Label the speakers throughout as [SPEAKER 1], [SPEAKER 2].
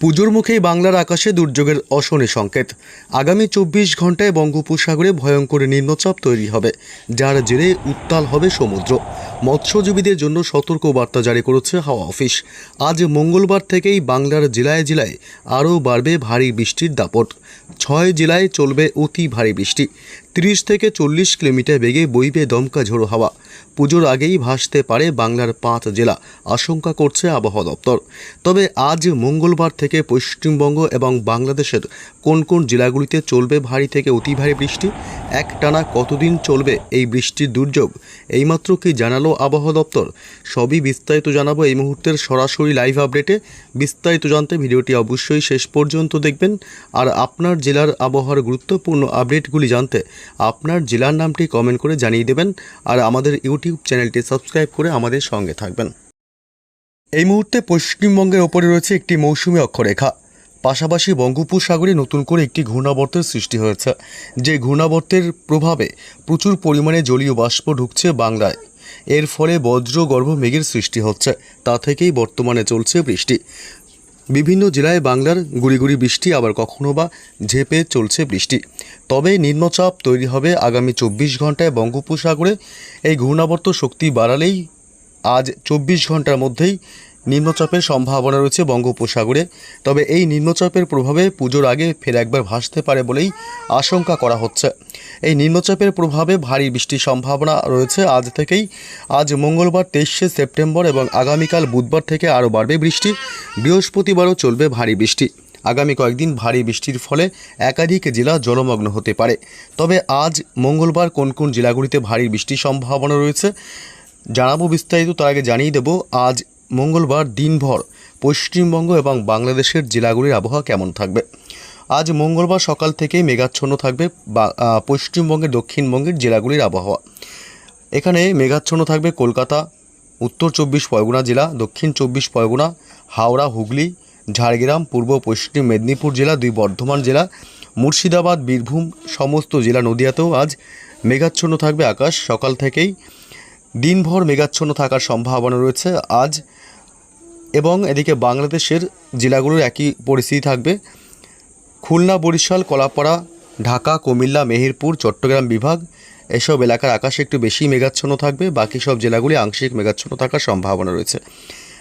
[SPEAKER 1] পুজোর মুখেই বাংলার আকাশে দুর্যোগের অশনি সংকেত। আগামী চব্বিশ ঘন্টায় বঙ্গোপসাগরে ভয়ঙ্কর নিম্নচাপ তৈরি হবে, যার জেরে উত্তাল হবে সমুদ্র। মৎস্যজীবীদের জন্য সতর্ক বার্তা জারি করেছে হাওয়া অফিস। আজ মঙ্গলবার থেকেই বাংলার জেলায় জেলায় আরও বাড়বে ভারী বৃষ্টির দাপট। ছয় জেলায় চলবে অতি ভারী বৃষ্টি। তিরিশ থেকে চল্লিশ কিলোমিটার বেগে বইবে দমকা ঝোড়ো হাওয়া। পুজোর আগেই ভাসতে পারে বাংলার পাঁচ জেলা, আশঙ্কা করছে আবহাওয়া দপ্তর। তবে আজ মঙ্গলবার থেকে পশ্চিমবঙ্গ এবং বাংলাদেশের কোন কোন জেলাগুলিতে চলবে ভারী থেকে অতি ভারী বৃষ্টি, একটানা কতদিন চলবে এই বৃষ্টির দুর্যোগ, এইমাত্র কি জানালো আবহাওয়া দপ্তর? সবই বিস্তারিত জানাব এই মুহূর্তের সরাসরি লাইভ আপডেটে। বিস্তারিত জানতে ভিডিওটি অবশ্যই শেষ পর্যন্ত দেখবেন। আর আপনার জেলার আবহাওয়ার গুরুত্বপূর্ণ আপডেটগুলি জানতে আপনার জেলার নামটি কমেন্ট করে জানিয়ে দেবেন আর আমাদের ইউটিউব চ্যানেলটি সাবস্ক্রাইব করে আমাদের সঙ্গে থাকবেন। এই মুহূর্তে পশ্চিমবঙ্গের ওপরে রয়েছে একটি মৌসুমী অক্ষরেখা। পাশাপাশি বঙ্গোপসাগরে নতুন করে একটি ঘূর্ণাবর্তের সৃষ্টি হয়েছে। যে ঘূর্ণাবর্তের প্রভাবে প্রচুর পরিমাণে জলীয় বাষ্প ঢুকছে বাংলায়। এর ফলে বজ্রগর্ভ মেঘের সৃষ্টি হচ্ছে। তা থেকেই বর্তমানে চলছে বৃষ্টি। বিভিন্ন জেলায় বাংলার গুড়ি বৃষ্টি, আবার কখনো বা ঝেপে চলছে বৃষ্টি। তবে নিম্নচাপ তৈরি হবে আগামী চব্বিশ ঘন্টায় বঙ্গোপসাগরে। এই ঘূর্ণাবর্ত শক্তি বাড়ালেই আজ চব্বিশ ঘণ্টার মধ্যেই নিম্নচাপের সম্ভাবনা রয়েছে বঙ্গোপসাগরে। তবে এই নিম্নচাপের প্রভাবে পুজোর আগে ফের একবার ভাসতে পারে বলেই আশঙ্কা করা হচ্ছে। এই নিম্নচাপের প্রভাবে ভারী বৃষ্টির সম্ভাবনা রয়েছে। আজ থেকেই, আজ মঙ্গলবার তেইশে সেপ্টেম্বর এবং আগামীকাল বুধবার থেকে আরও বাড়বে বৃষ্টি। বৃহস্পতিবারও চলবে ভারী বৃষ্টি। আগামী কয়েকদিন ভারী বৃষ্টির ফলে একাধিক জেলা জলমগ্ন হতে পারে। তবে আজ মঙ্গলবার কোন কোন জেলাগুলিতে ভারী বৃষ্টির সম্ভাবনা রয়েছে জানাব বিস্তারিত, তার আগে জানিয়ে দেব আজ মঙ্গলবার দিনভর পশ্চিমবঙ্গ এবং বাংলাদেশের জেলাগুলির আবহাওয়া কেমন থাকবে। আজ মঙ্গলবার সকাল থেকেই মেঘাচ্ছন্ন থাকবে পশ্চিমবঙ্গের, দক্ষিণবঙ্গের জেলাগুলির আবহাওয়া। এখানে মেঘাচ্ছন্ন থাকবে কলকাতা, উত্তর চব্বিশ পরগনা জেলা, দক্ষিণ চব্বিশ পরগনা, হাওড়া, হুগলি, ঝাড়গ্রাম, পূর্ব পশ্চিম মেদিনীপুর জেলা, দুই বর্ধমান জেলা, মুর্শিদাবাদ, বীরভূম সমস্ত জেলা নদিয়াতেও আজ মেঘাচ্ছন্ন থাকবে আকাশ। সকাল থেকেই দিনভর মেঘাচ্ছন্ন থাকার সম্ভাবনা রয়েছে আজ এবং এদিকে বাংলাদেশের জেলাগুলোর একই পরিস্থিতি থাকবে। খুলনা, বরিশাল, কলাপাড়া, ঢাকা, কুমিল্লা, মেহেরপুর, চট্টগ্রাম বিভাগ, এসব এলাকার আকাশে একটু বেশি মেঘাচ্ছন্ন থাকবে, বাকি সব জেলাগুলি আংশিক মেঘাচ্ছন্ন থাকার সম্ভাবনা রয়েছে।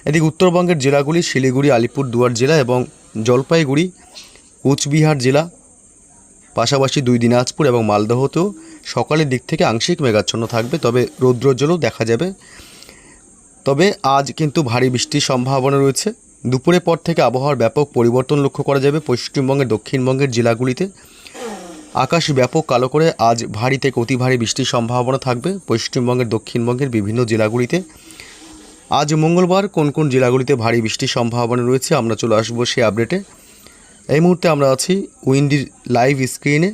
[SPEAKER 1] এদিকে উত্তরবঙ্গের জেলাগুলি শিলিগুড়ি, আলিপুর, দুয়ার জেলা এবং জলপাইগুড়ি, কোচবিহার জেলা, পাশাপাশি দুই দিনাজপুর এবং মালদহতেও সকালের দিক থেকে আংশিক মেঘাচ্ছন্ন থাকবে, তবে রৌদ্রোজ্জ্বলও দেখা যাবে। তবে আজ কিন্তু ভারী বৃষ্টির সম্ভাবনা রয়েছে। দুপুরের পর থেকে আবহাওয়ার ব্যাপক পরিবর্তন লক্ষ্য করা যাবে পশ্চিমবঙ্গের, দক্ষিণবঙ্গের জেলাগুলিতে। আকাশ ব্যাপক কালো করে আজ ভারী থেকে অতি ভারী বৃষ্টির সম্ভাবনা থাকবে পশ্চিমবঙ্গের, দক্ষিণবঙ্গের বিভিন্ন জেলাগুলিতে। আজ মঙ্গলবার কোন কোন জেলাগুলিতে ভারী বৃষ্টির সম্ভাবনা রয়েছে আমরা চলে আসব সেই আপডেটে এই মুহূর্তে আমরা আছি উইন্ডির লাইভ স্ক্রিনে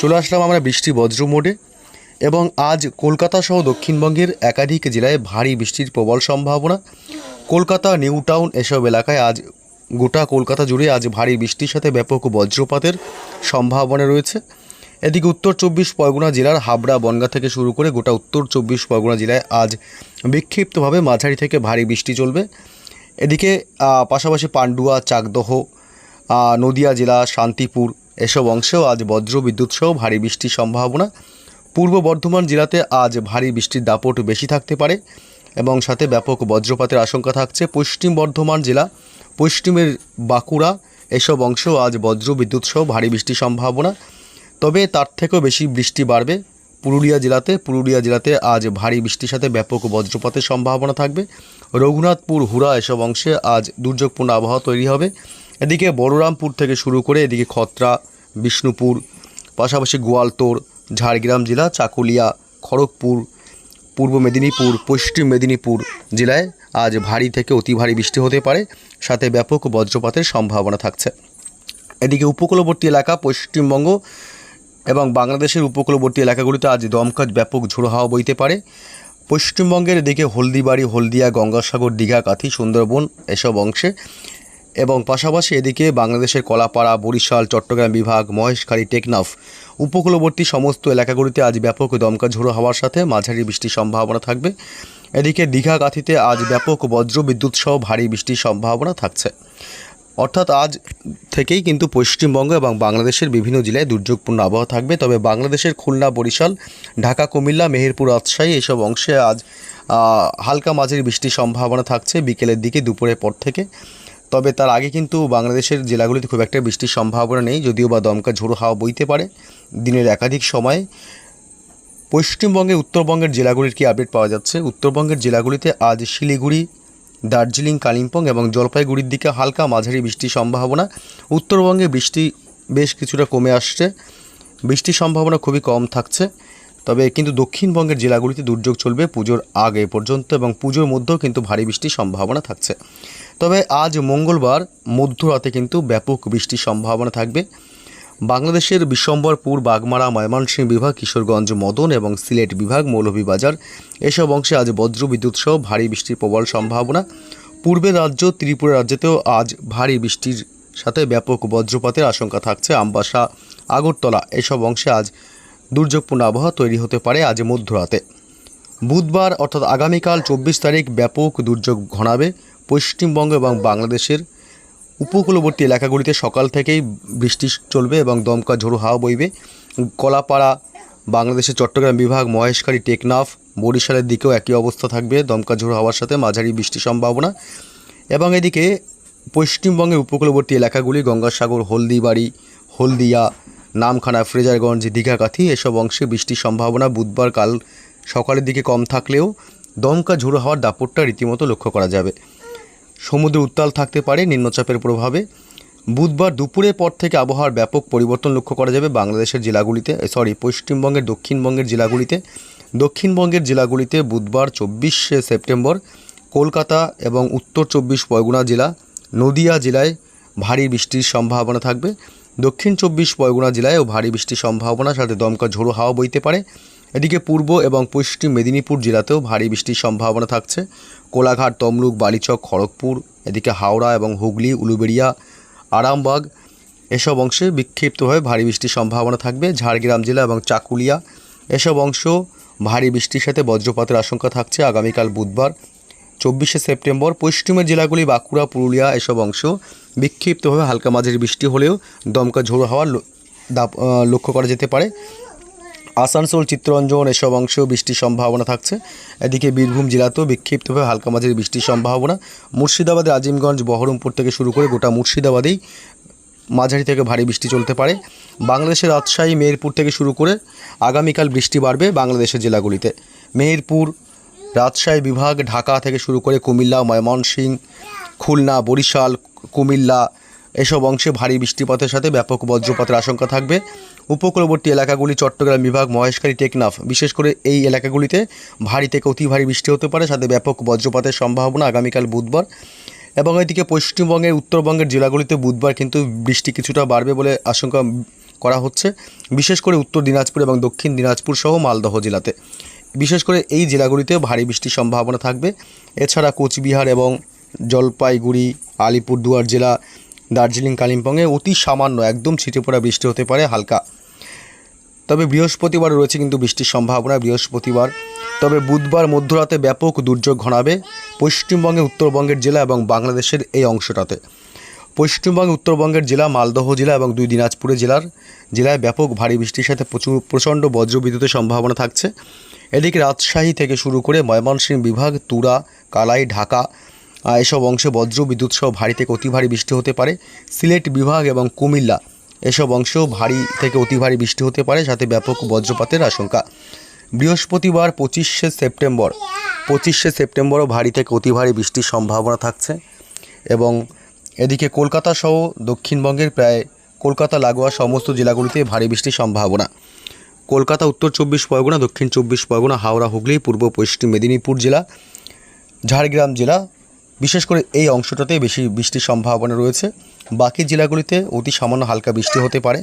[SPEAKER 1] চলে আসলাম আমরা বৃষ্টি বজ্র মোডে এবং আজ কলকাতা সহ দক্ষিণবঙ্গের একাধিক জেলায় ভারী বৃষ্টির প্রবল সম্ভাবনা। কলকাতা, নিউ টাউন এসব এলাকায় আজ, গোটা কলকাতা জুড়ে আজ ভারী বৃষ্টির সাথে ব্যাপক বজ্রপাতের সম্ভাবনা রয়েছে। এদিকে উত্তর চব্বিশ পরগনা জেলার হাবড়া, বনগা থেকে শুরু করে গোটা উত্তর চব্বিশ পরগনা জেলায় আজ বিক্ষিপ্তভাবে মাঝারি থেকে ভারী বৃষ্টি চলবে। এদিকে পাশাপাশি পান্ডুয়া, চাকদহ নদিয়া জেলা, শান্তিপুর এসব অংশেও আজ বজ্র বিদ্যুৎ সহ ভারী বৃষ্টির সম্ভাবনা। পূর্ব বর্ধমান জেলাতে আজ ভারী বৃষ্টির দাপট বেশি থাকতে পারে। এবং সাথে ব্যাপক বজ্রপাতের আশঙ্কা থাকছে পশ্চিম বর্ধমান জেলা, পশ্চিমের বাঁকুড়া, এসব অংশেও আজ বজ্র বিদ্যুৎ সহ ভারী বৃষ্টির সম্ভাবনা। তবে তার থেকেও বেশি বৃষ্টি বাড়বে। পুরুলিয়া জেলাতে পুরুলিয়া জেলাতে আজ ভারী বৃষ্টির সাথে ব্যাপক বজ্রপাতের সম্ভাবনা থাকবে। রঘুনাথপুর, হুড়া এসব অংশে আজ দুর্যোগপূর্ণ আবহাওয়া তৈরি হবে। এদিকে বড়রামপুর থেকে শুরু করে এদিকে খত্রা, বিষ্ণুপুর, পাশাপাশি গোয়ালতোড় ঝাড়গ্রাম জেলা, চাকুলিয়া, খড়গপুর পূর্ব মেদিনীপুর, পশ্চিম মেদিনীপুর জেলায় আজ ভারী থেকে অতি ভারী বৃষ্টি হতে পারে। সাথে ব্যাপক বজ্রপাতের সম্ভাবনা থাকছে। এদিকে উপকূলবর্তী এলাকা, পশ্চিমবঙ্গ এবং বাংলাদেশের উপকূলবর্তী এলাকাগুলিতে আজ দমকাজ ব্যাপক ঝোড়ো হাওয়া বইতে পারে। পশ্চিমবঙ্গের এদিকে হলদিবাড়ি, হলদিয়া, গঙ্গাসাগর, দীঘা, কাথি, সুন্দরবন এসব অংশে এবং পাশাপাশি এদিকে বাংলাদেশের কলাপাড়া, বরিশাল, চট্টগ্রাম বিভাগ, মহেশখালী, টেকনাফ উপকূলবর্তী সমস্ত এলাকাগুলিতে আজ ব্যাপক দমকা ঝোড়ো হওয়ার সাথে মাঝারি বৃষ্টির সম্ভাবনা থাকবে। এদিকে দীঘা কাথিতে আজ ব্যাপক বজ্র বিদ্যুৎ সহ ভারী বৃষ্টির সম্ভাবনা থাকছে। অর্থাৎ আজ থেকেই কিন্তু পশ্চিমবঙ্গ এবং বাংলাদেশের বিভিন্ন জেলায় দুর্যোগপূর্ণ আবহাওয়া থাকবে। তবে বাংলাদেশের খুলনা, বরিশাল, ঢাকা, কুমিল্লা, মেহেরপুর, রাজশাহী এসব অংশে আজ হালকা মাঝারি বৃষ্টির সম্ভাবনা থাকছে। বিকেলের দিকে দুপুরের পর থেকে তবে তার আগে কিন্তু বাংলাদেশের জেলাগুলিতে খুব একটা বৃষ্টির সম্ভাবনা নেই, যদিও বা দমকা ঝোড়ো হাওয়া বইতে পারে। দিনের একাধিক সময় পশ্চিমবঙ্গে উত্তরবঙ্গের জেলাগুলির কি আপডেট পাওয়া যাচ্ছে? উত্তরবঙ্গের জেলাগুলিতে আজ শিলিগুড়ি, দার্জিলিং, কালিম্পং এবং জলপাইগুড়ির দিকে হালকা মাঝারি বৃষ্টির সম্ভাবনা। উত্তরবঙ্গে বৃষ্টি বেশ কিছুটা কমে আসছে। বৃষ্টির সম্ভাবনা খুবই কম থাকছে। তবে কিন্তু দক্ষিণবঙ্গের জেলাগুলিতে দুর্যোগ চলবে পুজোর আগে পর্যন্ত এবং পুজোর মধ্যেও কিন্তু ভারী বৃষ্টির সম্ভাবনা থাকছে। তবে আজ মঙ্গলবার মধ্যরাতে কিন্তু ব্যাপক বৃষ্টির সম্ভাবনা থাকবে। বাংলাদেশের বিশ্বম্বরপুর, বাগমারা, ময়মনসিংহ বিভাগ, কিশোরগঞ্জ, মদন এবং সিলেট বিভাগ, মৌলভীবাজার এসব অংশে আজ বজ্র বিদ্যুৎ সহ ভারী বৃষ্টির প্রবল সম্ভাবনা। পূর্বের রাজ্য, ত্রিপুরা রাজ্যেতেও আজ ভারী বৃষ্টির সাথে ব্যাপক বজ্রপাতের আশঙ্কা থাকছে। আমবাসা, আগরতলা এসব অংশে আজ দুর্যোগপূর্ণ আবহাওয়া তৈরি হতে পারে আজ মধ্যরাতে। বুধবার অর্থাৎ আগামীকাল চব্বিশ তারিখ ব্যাপক দুর্যোগ ঘনাবে। পশ্চিমবঙ্গ এবং বাংলাদেশের উপকূলবর্তী এলাকাগুলিতে সকাল থেকেই বৃষ্টি চলবে এবং দমকা ঝোড়ো হাওয়া বইবে। কলাপাড়া, বাংলাদেশের চট্টগ্রাম বিভাগ, মহেশখালী, টেকনাফ, বরিশালের দিকেও একই অবস্থা থাকবে। দমকা ঝোড়ো হাওয়ার সাথে মাঝারি বৃষ্টির সম্ভাবনা। এবং এদিকে পশ্চিমবঙ্গের উপকূলবর্তী এলাকাগুলি গঙ্গাসাগর, হলদিবাড়ি, হলদিয়া, নামখানা, ফ্রেজারগঞ্জ দীঘাকাথি এসব অংশে বৃষ্টির সম্ভাবনা বুধবার কাল সকালের দিকে কম থাকলেও দমকা ঝোড়ো হওয়ার দাপটটা রীতিমতো লক্ষ্য করা যাবে। সমুদ্র উত্তাল থাকতে পারে নিম্নচাপের প্রভাবে। বুধবার দুপুরের পর থেকে আবহাওয়ার ব্যাপক পরিবর্তন লক্ষ্য করা যাবে বাংলাদেশের জেলাগুলিতে সরি পশ্চিমবঙ্গের, দক্ষিণবঙ্গের জেলাগুলিতে। দক্ষিণবঙ্গের জেলাগুলিতে বুধবার চব্বিশে সেপ্টেম্বর কলকাতা এবং উত্তর চব্বিশ পরগনা জেলা, নদিয়া জেলায় ভারী বৃষ্টির সম্ভাবনা থাকবে। দক্ষিণ চব্বিশ পরগনা জেলায়ও ভারী বৃষ্টির সম্ভাবনা সাথে দমকা ঝোড়ো হাওয়া বইতে পারে। এদিকে পূর্ব এবং পশ্চিম মেদিনীপুর জেলাতেও ভারী বৃষ্টির সম্ভাবনা থাকছে। কোলাঘাট, তমলুক, বালিচক, খড়গপুর, এদিকে হাওড়া এবং হুগলি, উলুবেড়িয়া, আরামবাগ এসব অংশে বিক্ষিপ্তভাবে ভারী বৃষ্টির সম্ভাবনা থাকবে। ঝাড়গ্রাম জেলা এবং চাকুলিয়া এসব অংশ ভারী বৃষ্টির সাথে বজ্রপাতের আশঙ্কা থাকছে আগামীকাল বুধবার, চব্বিশে সেপ্টেম্বর। পশ্চিমের জেলাগুলি বাঁকুড়া, পুরুলিয়া এসব অংশ বিক্ষিপ্তভাবে হালকা মাঝের বৃষ্টি হলেও দমকা ঝোড়ো হওয়ার লক্ষ্য করা যেতে পারে। আসানসোল, চিত্তরঞ্জন এসব অংশেও বৃষ্টির সম্ভাবনা থাকছে। এদিকে বীরভূম জেলাতেও বিক্ষিপ্তভাবে হালকা মাঝারি বৃষ্টির সম্ভাবনা। মুর্শিদাবাদের আজিমগঞ্জ, বহরমপুর থেকে শুরু করে গোটা মুর্শিদাবাদেই মাঝারি থেকে ভারী বৃষ্টি চলতে পারে। বাংলাদেশের রাজশাহী, মেহেরপুর থেকে শুরু করে আগামীকাল বৃষ্টি বাড়বে বাংলাদেশের জেলাগুলিতে। মেহেরপুর, রাজশাহী বিভাগ, ঢাকা থেকে শুরু করে কুমিল্লা, ময়মনসিংহ, খুলনা, বরিশাল, কুমিল্লা এসব অংশে ভারী বৃষ্টিপাতের সাথে ব্যাপক বজ্রপাতের আশঙ্কা থাকবে। উপকূলবর্তী এলাকাগুলি চট্টগ্রাম বিভাগ, মহেশখালী, টেকনাফ। বিশেষ করে এই এলাকাগুলিতে ভারী থেকে অতি ভারী বৃষ্টি হতে পারে, সাথে ব্যাপক বজ্রপাতের সম্ভাবনা আগামীকাল বুধবার। এবং এদিকে পশ্চিমবঙ্গের, উত্তরবঙ্গের জেলাগুলিতে বুধবার কিন্তু বৃষ্টি কিছুটা বাড়বে বলে আশঙ্কা করা হচ্ছে। বিশেষ করে উত্তর দিনাজপুর এবং দক্ষিণ দিনাজপুর সহ মালদহ জেলাতে। বিশেষ করে এই জেলাগুলিতে ভারী বৃষ্টির সম্ভাবনা থাকবে। এছাড়া কোচবিহার এবং জলপাইগুড়ি, আলিপুরদুয়ার জেলা দার্জিলিং কালিম্পংয়ে অতি সামান্য, একদম ছিটে পড়া বৃষ্টি হতে পারে হালকা। তবে বৃহস্পতিবার রয়েছে কিন্তু বৃষ্টির সম্ভাবনা, বৃহস্পতিবার। তবে বুধবার মধ্যরাতে ব্যাপক দুর্যোগ ঘনাবে পশ্চিমবঙ্গে উত্তরবঙ্গের জেলা এবং বাংলাদেশের এই অংশটাতে। পশ্চিমবঙ্গে উত্তরবঙ্গের জেলা, মালদহ জেলা এবং দুই দিনাজপুরে জেলার জেলায় ব্যাপক ভারী বৃষ্টির সাথে প্রচুর, প্রচণ্ড বজ্রবিদ্যুতের সম্ভাবনা থাকছে। এদিকে রাজশাহী থেকে শুরু করে ময়মনসিংহ বিভাগ, তুরা, কালাই, ঢাকা এসব অংশে বজ্র বিদ্যুৎ সহ ভারী থেকে অতি ভারী বৃষ্টি হতে পারে। সিলেট বিভাগ এবং কুমিল্লা এসব অংশেও ভারী থেকে অতি ভারী বৃষ্টি হতে পারে, সাথে ব্যাপক বজ্রপাতের আশঙ্কা। বৃহস্পতিবার পঁচিশে সেপ্টেম্বর, পঁচিশে সেপ্টেম্বরও ভারী থেকে অতি ভারী বৃষ্টির সম্ভাবনা থাকছে এবং এদিকে কলকাতা সহ দক্ষিণবঙ্গের প্রায় কলকাতা, লাগোয়া সমস্ত জেলাগুলিতে ভারী বৃষ্টির সম্ভাবনা। কলকাতা, উত্তর চব্বিশ পরগনা, দক্ষিণ চব্বিশ পরগনা, হাওড়া, হুগলি, পূর্ব পশ্চিম মেদিনীপুর জেলা, ঝাড়গ্রাম জেলা বিশেষ করে এই অংশটাতে বেশি বৃষ্টির সম্ভাবনা রয়েছে। বাকি জেলাগুলিতে অতি সামান্য হালকা বৃষ্টি হতে পারে।